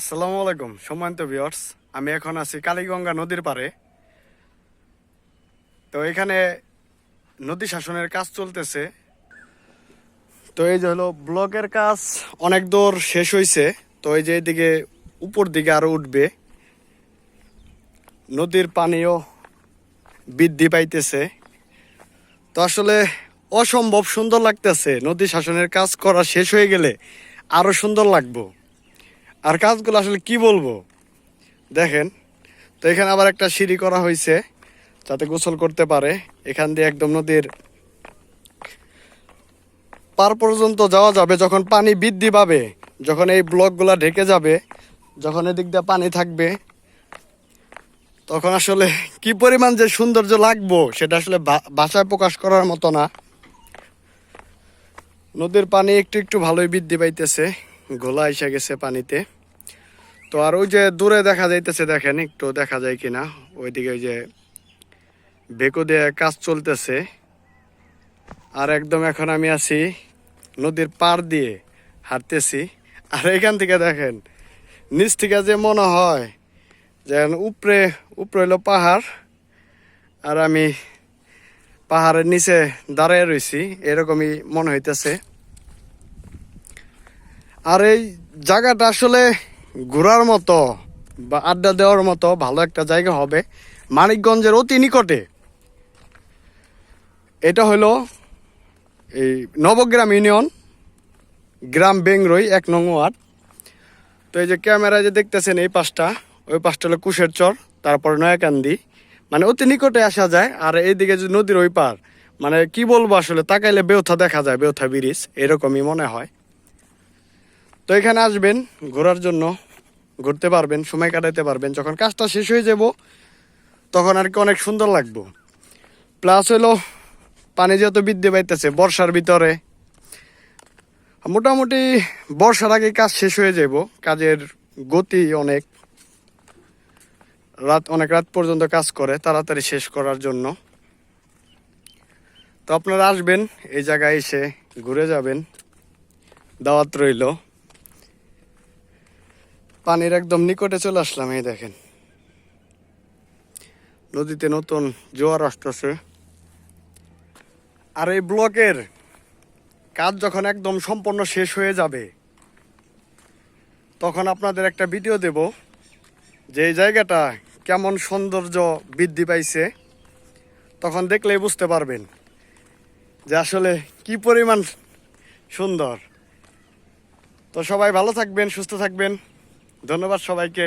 আসসালামু আলাইকুম, সম্মানিত ভিউয়ার্স আমি এখন আছি কালীগঙ্গা নদীর পারে তো এখানে নদী শাসনের কাজ চলতেছে। তো এই যে হলো ব্লকের কাজ, অনেক দূর শেষ হয়েছে তো এই যে এদিকে উপর দিকে আরও উঠবে। নদীর পানিও বৃদ্ধি পাইতেছে। তো আসলে অসম্ভব সুন্দর লাগতেছে। নদী শাসনের কাজ করা শেষ হয়ে গেলে আরও সুন্দর লাগবো। আর কাজগুলো আসলে কি বলব? দেখেন, তো এখানে আবার একটা সিঁড়ি করা হয়েছে যাতে গোসল করতে পারে। এখান দিয়ে একদম নদীর পার পর্যন্ত যাওয়া যাবে। যখন পানি বৃদ্ধি পাবে, যখন এই ব্লকগুলো ঢেকে যাবে, যখন এদিক দিয়ে পানি থাকবে, তখন আসলে কি পরিমাণ যে সৌন্দর্য লাগবো, সেটা আসলে ভাষায় প্রকাশ করার মতো না। নদীর পানি একটু একটু ভালোই বৃদ্ধি পাইতেছে। গোলা এসে গেছে পানিতে। তো আর ওই যে দূরে দেখা যাইতেছে দেখেন, একটু দেখা যায় কিনা। ওইদিকে ওই যে বেকো দিয়ে কাজ চলতেছে। আর একদম এখন আমি আছি নদীর পার দিয়ে হাঁটতেছি। আর এখান থেকে দেখেন, নিচ থেকে যে মনে হয় যে উপরে উপরে হলো পাহাড়। আর আমি পাহাড়ের নিচে দাঁড়ায় রয়েছি এরকমই মনে হইতেছে। আর এই জায়গাটা আসলে ঘোরার মতো বা আড্ডা দেওয়ার মতো ভালো একটা জায়গা হবে মানিকগঞ্জের অতি নিকটে। এটা হলো এই নবগ্রাম ইউনিয়ন, গ্রাম বেংরই, এক নং ওয়ার্ড। তো এই যে ক্যামেরায় যে দেখতেছেন এই পাশটা, ওই পাশটা হলো কুশের চর, তারপর নয়াকান্দি। মানে অতি নিকটে আসা যায়, আর এইদিকে যে নদীর ওই পার মানে কি বলব আসলে, তাকাইলে বেউথা দেখা যায়, বেউথা ব্রিজ, এরকমই মনে হয়। তো এখানে আসবেন, ঘোরার জন্য, ঘুরতে পারবেন, সময় কাটাতে পারবেন। যখন কাজটা শেষ হয়ে যাব, তখন আর কি অনেক সুন্দর লাগবো। প্লাস হলো, পানি যেহেতু বৃদ্ধি পাইতেছে, বর্ষার ভিতরে। মোটামুটি বর্ষার আগে কাজ শেষ হয়ে যাব, কাজের গতি অনেক। রাত অনেক রাত পর্যন্ত কাজ করে, তাড়াতাড়ি শেষ করার জন্য। তো আপনারা আসবেন, এই জায়গায় এসে ঘুরে যাবেন। দাওয়াত রইল। পানির একদম নিকটে চলে আসলাম, এই দেখেন। নদীতে নতুন জোয়ার আসতেছে। আর এই ব্লকের কাজ যখন একদম সম্পূর্ণ শেষ হয়ে যাবে, তখন আপনাদের একটা ভিডিও দেব যে এই জায়গাটা কেমন সৌন্দর্য বৃদ্ধি পাইছে। তখন দেখলেই বুঝতে পারবেন যে আসলে কি পরিমাণ সুন্দর। তো সবাই ভালো থাকবেন, সুস্থ থাকবেন। ধন্যবাদ সবাইকে।